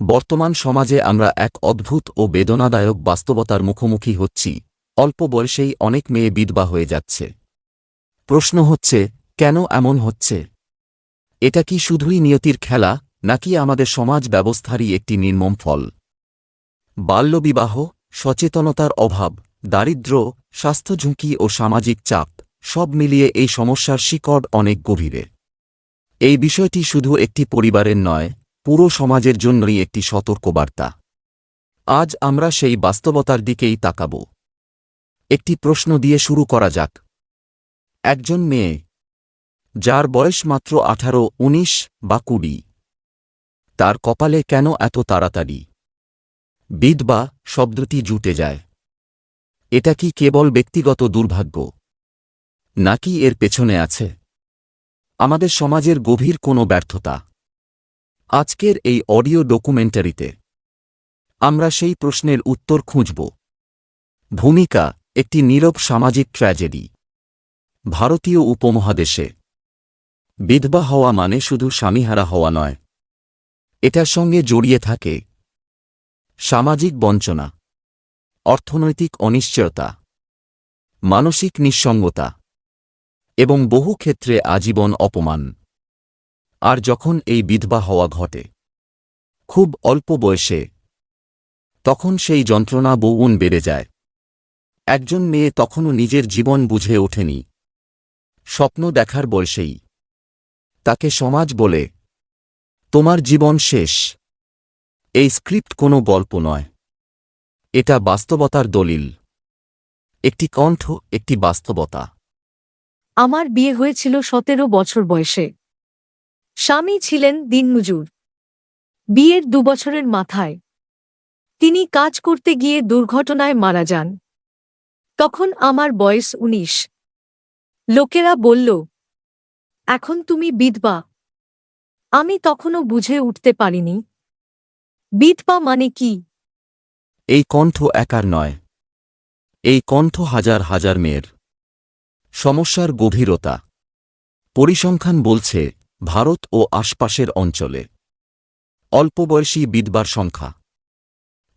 বর্তমান সমাজে আমরা এক অদ্ভুত ও বেদনাদায়ক বাস্তবতার মুখোমুখি হচ্ছি। অল্প বয়সেই অনেক মেয়ে বিধবা হয়ে যাচ্ছে। প্রশ্ন হচ্ছে, কেন এমন হচ্ছে? এটা কি শুধুই নিয়তির খেলা, নাকি আমাদের সমাজ ব্যবস্থারই একটি নির্মম ফল? বাল্যবিবাহ, সচেতনতার অভাব দারিদ্র্য স্বাস্থ্য ঝুঁকি ও সামাজিক চাপ, সব মিলিয়ে এই সমস্যার শিকড় অনেক গভীরে। এই বিষয়টি শুধু একটি পরিবারের নয় পুরো সমাজের জন্যই একটি সতর্কবার্তা। আজ আমরা সেই বাস্তবতার দিকেই তাকাব। একটি প্রশ্ন দিয়ে শুরু করা যাক। একজন মেয়ে, যার বয়স মাত্র আঠারো, উনিশ বা কুড়ি, তার কপালে কেন এত তাড়াতাড়ি? বিধবা শব্দটি জুটে যায়। এটা কি কেবল ব্যক্তিগত দুর্ভাগ্য, নাকি এর পেছনে আছে? আমাদের সমাজের গভীর কোনো ব্যর্থতা। আজকের এই অডিও ডকুমেন্টারিতে আমরা সেই প্রশ্নের উত্তর খুঁজব। ভূমিকা, একটি নীরব সামাজিক ট্র্যাজেডি। ভারতীয় উপমহাদেশে। বিধবা হওয়া মানে শুধু স্বামীহারা হওয়া নয়। এটার সঙ্গে জড়িয়ে থাকে সামাজিক বঞ্চনা, অর্থনৈতিক অনিশ্চয়তা, মানসিক নিঃসঙ্গতা এবং বহু ক্ষেত্রে আজীবন অপমান। আর যখন এই বিধবা হওয়া ঘটে, খুব অল্প বয়সে, তখন সেই যন্ত্রণা বউন বেড়ে যায়। একজন মেয়ে তখনও নিজের জীবন বুঝে ওঠেনি। স্বপ্ন দেখার বয়সেই, তাকে সমাজ বলে, তোমার জীবন শেষ। এই স্ক্রিপ্ট কোনো গল্প নয়। এটা বাস্তবতার দলিল। একটি কণ্ঠ, একটি বাস্তবতা। আমার বিয়ে হয়েছিল সতেরো বছর বয়সে। স্বামী ছিলেন দিনমজুর। বিয়ের দুবছরের মাথায়। তিনি কাজ করতে গিয়ে দুর্ঘটনায় মারা যান। তখন আমার বয়স উনিশ। লোকেরা বলল, এখন তুমি বিধবা। আমি তখনও বুঝে উঠতে পারিনি। বিধবা মানে কি? এই কণ্ঠ একার নয়। এই কণ্ঠ হাজার হাজার মেয়ের। সমস্যার গভীরতা। পরিসংখ্যান বলছে ভারত ও আশপাশের অঞ্চলে। অল্প বয়সী বিধবার সংখ্যা।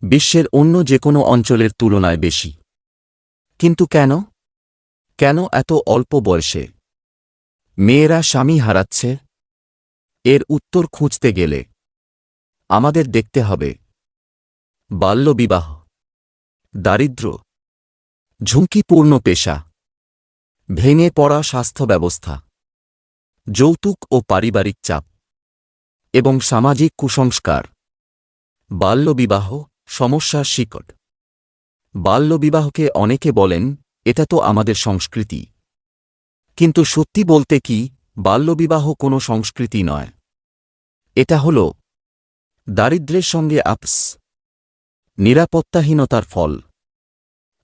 বিশ্বের অন্য যে কোনো অঞ্চলের তুলনায় বেশি। কিন্তু কেন? কেন এত অল্প বয়সে? মেয়েরা স্বামী হারাচ্ছে। এর উত্তর খুঁজতে গেলে আমাদের দেখতে হবে। বাল্যবিবাহ। দারিদ্র্য ঝুঁকিপূর্ণ পেশা। ভেঙে পড়া স্বাস্থ্য ব্যবস্থা যৌতুক ও পারিবারিক চাপ এবং সামাজিক কুসংস্কার। বাল্যবিবাহ, সমস্যার শিকট বাল্যবিবাহকে অনেকে বলেন, এটা তো আমাদের সংস্কৃতি। কিন্তু সত্যি বলতে কি, বাল্যবিবাহ কোনো সংস্কৃতি নয়। এটা হল দারিদ্র্যের সঙ্গে আপস, নিরাপত্তাহীনতার ফল,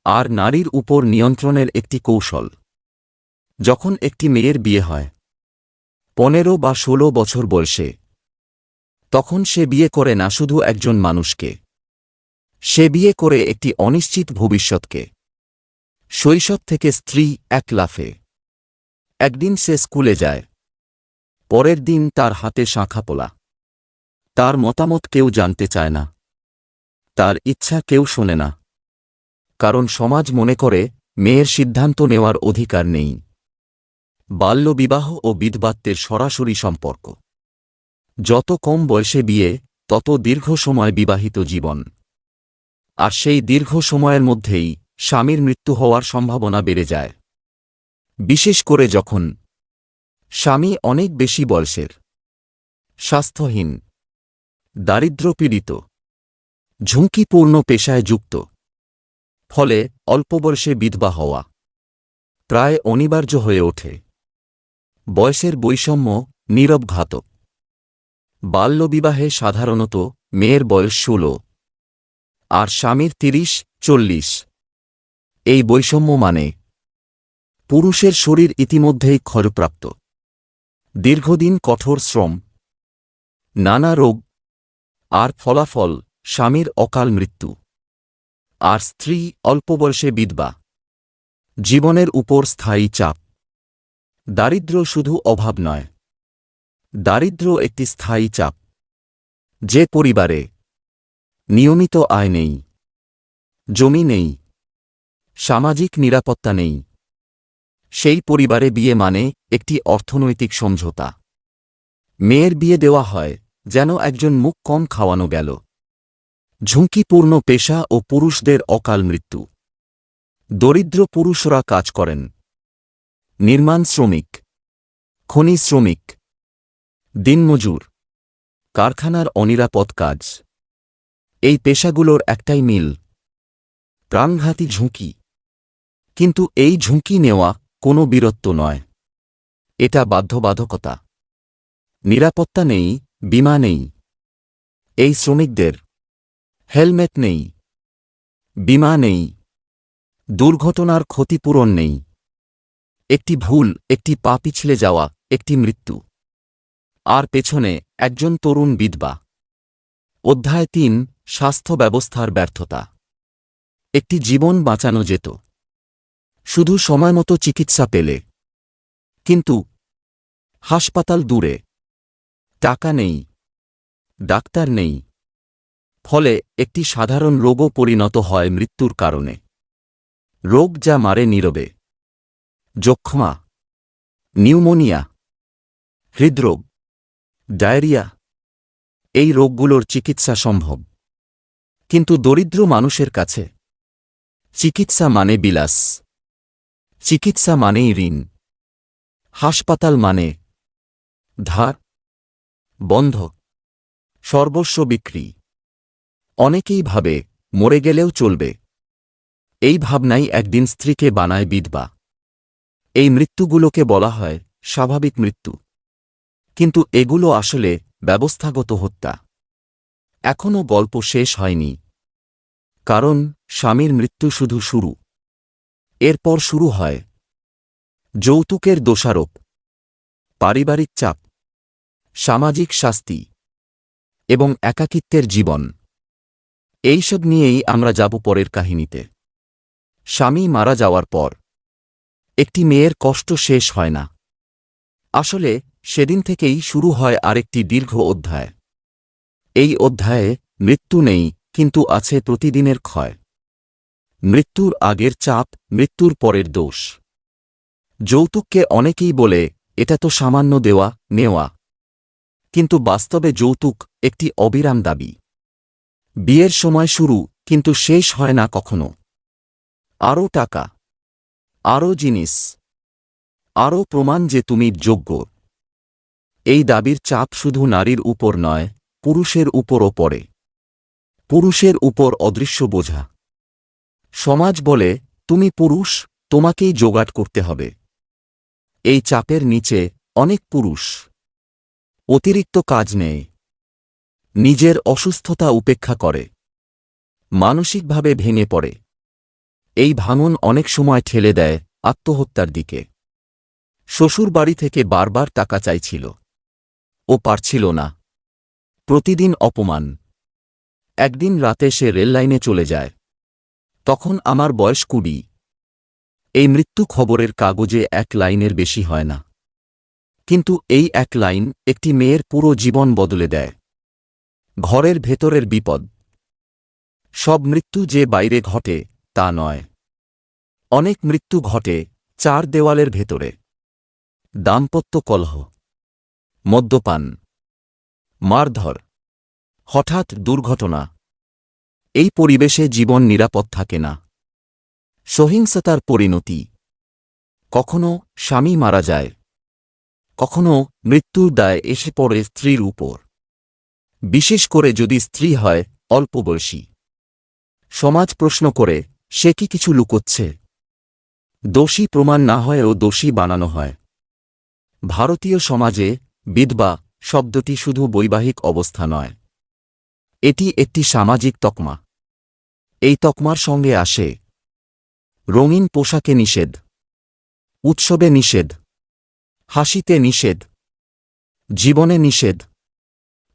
আর নারীর উপর নিয়ন্ত্রণের একটি কৌশল। যখন একটি মেয়ের বিয়ে হয় পনেরো বা ষোলো বছর বয়সে। তখন সে বিয়ে করে না শুধু একজন মানুষকে। সে বিয়ে করে একটি অনিশ্চিত ভবিষ্যৎকে। শৈশব থেকে স্ত্রী এক লাফে। একদিন সে স্কুলে যায়। পরের দিন তার হাতে শাঁখাপোলা তার মতামত কেউ জানতে চায় না। তার ইচ্ছা কেউ শোনে না। কারণ সমাজ মনে করে, মেয়ের সিদ্ধান্ত নেওয়ার অধিকার নেই। বাল্যবিবাহ ও বিধবাত্বের সরাসরি সম্পর্ক। যত কম বয়সে বিয়ে, তত দীর্ঘ সময় বিবাহিত জীবন। আর সেই দীর্ঘ সময়ের মধ্যেই স্বামীর মৃত্যু হওয়ার সম্ভাবনা বেড়ে যায়। বিশেষ করে যখন স্বামী অনেক বেশি বয়সের, স্বাস্থ্যহীন দারিদ্র্যপীড়িত ঝুঁকিপূর্ণ পেশায় যুক্ত, ফলে অল্প বয়সে বিধবা হওয়া প্রায় অনিবার্য হয়ে ওঠে। বয়সের বৈষম্য নীরব ঘাতক বাল্যবিবাহে সাধারণত মেয়ের বয়স ষোলো আর স্বামীর তিরিশ, চল্লিশ। এই বৈষম্য মানে পুরুষের শরীর ইতিমধ্যেই ক্ষয়প্রাপ্ত। দীর্ঘদিন কঠোর শ্রম, নানা রোগ আর ফলাফল, স্বামীর অকাল মৃত্যু আর স্ত্রী অল্প বয়সে বিধবা। জীবনের উপর স্থায়ী চাপ। দারিদ্র্য শুধু অভাব নয়। দারিদ্র্য একটি স্থায়ী চাপ। যে পরিবারে নিয়মিত আয় নেই, জমি নেই, সামাজিক নিরাপত্তা নেই, সেই পরিবারে বিয়ে মানে একটি অর্থনৈতিক সমঝোতা। মেয়ের বিয়ে দেওয়া হয় যেন একজন মুখ কম খাওয়ানো গেল। ঝুঁকিপূর্ণ পেশা ও পুরুষদের অকাল মৃত্যু। দরিদ্র পুরুষরা কাজ করেন। নির্মাণ শ্রমিক, খনি শ্রমিক, দিনমজুর, কারখানার অনিরাপদ কাজ। এই পেশাগুলোর একটাই মিল, প্রাণঘাতী ঝুঁকি। কিন্তু এই ঝুঁকি নেওয়া কোনো বীরত্ব নয়। এটা বাধ্যবাধকতা। নিরাপত্তা নেই, বিমা নেই। এই শ্রমিকদের হেলমেট নেই, বিমা নেই। দুর্ঘটনার ক্ষতিপূরণ নেই। একটি ভুল, একটি পা পিছলে যাওয়া, একটি মৃত্যু। আর পেছনে একজন তরুণ বিধবা। অধ্যায় তিন, স্বাস্থ্য ব্যবস্থার ব্যর্থতা। একটি জীবন বাঁচানো যেত। শুধু সময়মতো চিকিৎসা পেলে। কিন্তু হাসপাতাল দূরে। টাকা নেই। ডাক্তার নেই। ফলে একটি সাধারণ রোগও পরিণত হয় মৃত্যুর কারণে। রোগ যা মারে নীরবে। যক্ষমা, নিউমোনিয়া, হৃদরোগ, ডায়রিয়া, এই রোগগুলোর চিকিৎসা সম্ভব। কিন্তু দরিদ্র মানুষের কাছে চিকিৎসা মানে বিলাস। চিকিৎসা মানেই ঋণ। হাসপাতাল মানে ধার বন্ধ সর্বস্ব বিক্রি। অনেকেই ভাবে, মরে গেলেও চলবে। এই ভাবনাই একদিন স্ত্রীকে বানায় বিধবা। এই মৃত্যুগুলোকে বলা হয় স্বাভাবিক মৃত্যু। কিন্তু এগুলো আসলে ব্যবস্থাগত হত্যা। এখনও গল্প শেষ হয়নি। কারণ স্বামীর মৃত্যু শুধু শুরু। এরপর শুরু হয় যৌতুকের দোষারোপ, পারিবারিক চাপ, সামাজিক শাস্তি এবং একাকিত্বের জীবন। এইসব নিয়েই আমরা যাব পরের কাহিনীতে। স্বামী মারা যাওয়ার পর একটি মেয়ের কষ্ট শেষ হয় না। আসলে, সেদিন থেকেই শুরু হয় আরেকটি দীর্ঘ অধ্যায়। এই অধ্যায়ে মৃত্যু নেই, কিন্তু আছে প্রতিদিনের ক্ষয়। মৃত্যুর আগের চাপ, মৃত্যুর পরের দোষ। যৌতুককে অনেকেই বলে, এটা তো সামান্য দেওয়া, নেওয়া। কিন্তু বাস্তবে যৌতুক একটি অবিরাম দাবি। বিয়ের সময় শুরু, কিন্তু শেষ হয় না কখনো। আরও টাকা। আরও জিনিস। আরও প্রমাণ যে তুমি যোগ্য। এই দাবির চাপ শুধু নারীর উপর নয়, পুরুষের উপরও পড়ে। পুরুষের উপর অদৃশ্য বোঝা। সমাজ বলে, তুমি পুরুষ, তোমাকেই জোগাড় করতে হবে। এই চাপের নিচে অনেক পুরুষ। অতিরিক্ত কাজ নেয় নিজের অসুস্থতা উপেক্ষা করে। মানসিকভাবে ভেঙে পড়ে। এই ভাঙন অনেক সময় ঠেলে দেয় আত্মহত্যার দিকে। শ্বশুর বাড়ি থেকে বারবার টাকা চাইছিল। ও পারছিল না। প্রতিদিন অপমান। একদিন রাতে সে রেললাইনে চলে যায়। তখন আমার বয়স কুড়ি। এই মৃত্যু খবরের কাগজে এক লাইনের বেশি হয় না। কিন্তু এই এক লাইন একটি মেয়ের পুরো জীবন বদলে দেয়। ঘরের ভেতরের বিপদ। সব মৃত্যু যে বাইরে ঘটে তা নয়। অনেক মৃত্যু ঘটে চার দেওয়ালের ভেতরে। দাম্পত্য কলহ। মদ্যপান। মারধর। হঠাৎ দুর্ঘটনা। এই পরিবেশে জীবন নিরাপদ থাকে না। সহিংসতার পরিণতি। কখনো স্বামী মারা যায়। কখনো মৃত্যুর দায় এসে পড়ে স্ত্রীর উপর। বিশেষ করে যদি স্ত্রী হয় অল্প বয়সী। সমাজ প্রশ্ন করে, সে কি কিছু লুকোচ্ছে? দোষী প্রমাণ না হয়েও দোষী বানানো হয়। ভারতীয় সমাজে বিধবা শব্দটি শুধু বৈবাহিক অবস্থা নয়। এটি একটি সামাজিক তকমা। এই তকমার সঙ্গে আসে রঙিন পোশাকে নিষেধ, উৎসবে নিষেধ, হাসিতে নিষেধ, জীবনে নিষেধ।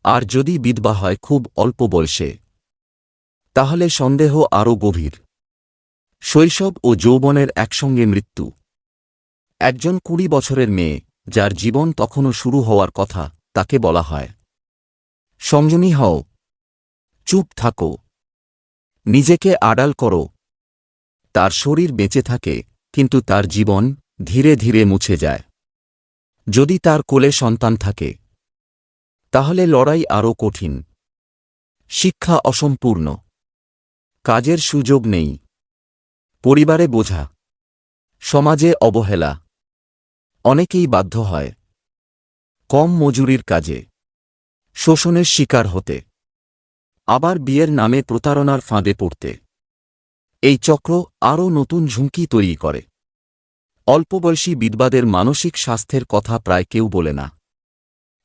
আর যদি বিধবা হয় খুব অল্প বয়সে, তাহলে সন্দেহ আরও গভীর। শৈশব ও যৌবনের একসঙ্গে মৃত্যু। একজন কুড়ি বছরের মেয়ে, যার জীবন তখনও শুরু হওয়ার কথা তাকে বলা হয়। সংযমী হও। চুপ থাকো। নিজেকে আড়াল করো। তার শরীর বেঁচে থাকে, কিন্তু তার জীবন ধীরে ধীরে মুছে যায়। যদি তার কোলে সন্তান থাকে, তাহলে লড়াই আরও কঠিন। শিক্ষা অসম্পূর্ণ। কাজের সুযোগ নেই। পরিবারে বোঝা। সমাজে অবহেলা। অনেকেই বাধ্য হয়। কম মজুরির কাজে। শোষণের শিকার হতে। আবার বিয়ের নামে প্রতারণার ফাঁদে পড়তে। এই চক্র আরও নতুন ঝুঁকি তৈরি করে। অল্পবয়সী বিধবাদের মানসিক স্বাস্থ্যের কথা প্রায় কেউ বলে না।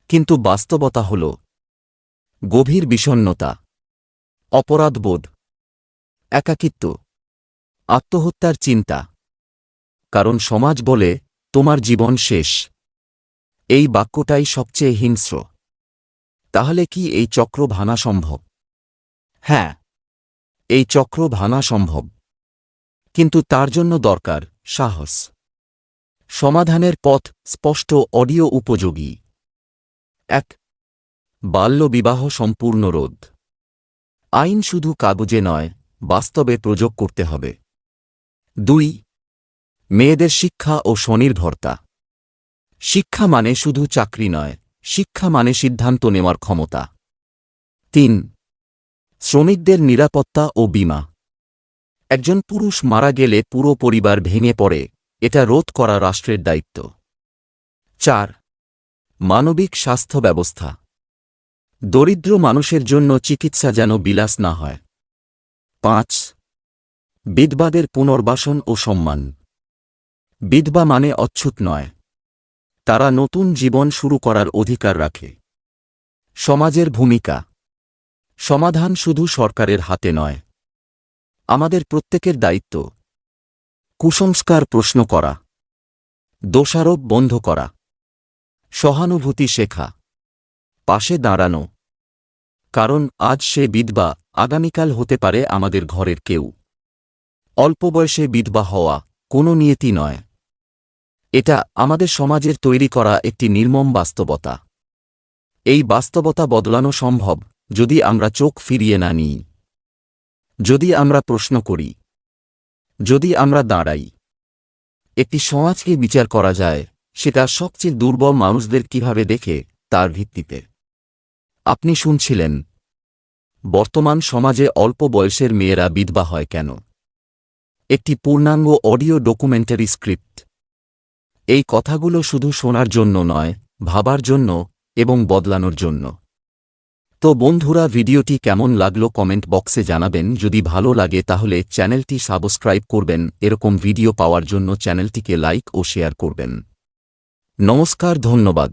কিন্তু বাস্তবতা হল গভীর বিষণ্নতা অপরাধবোধ। একাকিত্ব। আত্মহত্যার চিন্তা। কারণ সমাজ বলে, তোমার জীবন শেষ। এই বাক্যটাই সবচেয়ে হিংস্র। তাহলে কি এই চক্র ভাঙা সম্ভব? হ্যাঁ এই চক্র ভাঙা সম্ভব। কিন্তু তার জন্য দরকার সাহস। সমাধানের পথ স্পষ্ট অডিও উপযোগী। এক বাল্যবিবাহ সম্পূর্ণ রোধ। আইন শুধু কাগজে নয়, বাস্তবে প্রযোগ করতে হবে। দুই, মেয়েদের শিক্ষা ও স্বনির্ভরতা। শিক্ষা মানে শুধু চাকরি নয়, শিক্ষা মানে সিদ্ধান্ত নেওয়ার ক্ষমতা। তিন, শ্রমিকদের নিরাপত্তা ও বীমা। একজন পুরুষ মারা গেলে পুরো পরিবার ভেঙে পড়ে, এটা রোধ করা রাষ্ট্রের দায়িত্ব। চার, মানবিক স্বাস্থ্য ব্যবস্থা। দরিদ্র মানুষের জন্য চিকিৎসা যেন বিলাস না হয়। পাঁচ বিধবাদের পুনর্বাসন ও সম্মান। বিধবা মানে অচ্ছুত নয়। তারা নতুন জীবন শুরু করার অধিকার রাখে। সমাজের ভূমিকা। সমাধান শুধু সরকারের হাতে নয়। আমাদের প্রত্যেকের দায়িত্ব। কুসংস্কার প্রশ্ন করা। দোষারোপ বন্ধ করা। সহানুভূতি শেখা। পাশে দাঁড়ানো। কারণ আজ সে বিধবা আগামীকাল হতে পারে আমাদের ঘরের কেউ। অল্প বয়সে বিধবা হওয়া কোনো নিয়তি নয়। এটা আমাদের সমাজের তৈরি করা একটি নির্মম বাস্তবতা। এই বাস্তবতা বদলানো সম্ভব যদি আমরা চোখ ফিরিয়ে না নিই। যদি আমরা প্রশ্ন করি। যদি আমরা দাঁড়াই। একটি সমাজকে বিচার করা যায়, সেটা সবচেয়ে দুর্বল মানুষদের কীভাবে দেখে, তার ভিত্তিতে। আপনি শুনছিলেন? বর্তমান সমাজে অল্প বয়সের মেয়েরা বিধবা হয় কেন? একটি পূর্ণাঙ্গ অডিও ডকুমেন্টারি স্ক্রিপ্ট। এই কথাগুলো শুধু শোনার জন্য নয়, ভাবার জন্য এবং বদলানোর জন্য। তো বন্ধুরা, ভিডিওটি কেমন লাগল কমেন্ট বক্সে জানাবেন। যদি ভালো লাগে তাহলে চ্যানেলটি সাবস্ক্রাইব করবেন। এরকম ভিডিও পাওয়ার জন্য চ্যানেলটিকে লাইক ও শেয়ার করবেন। নমস্কার, ধন্যবাদ।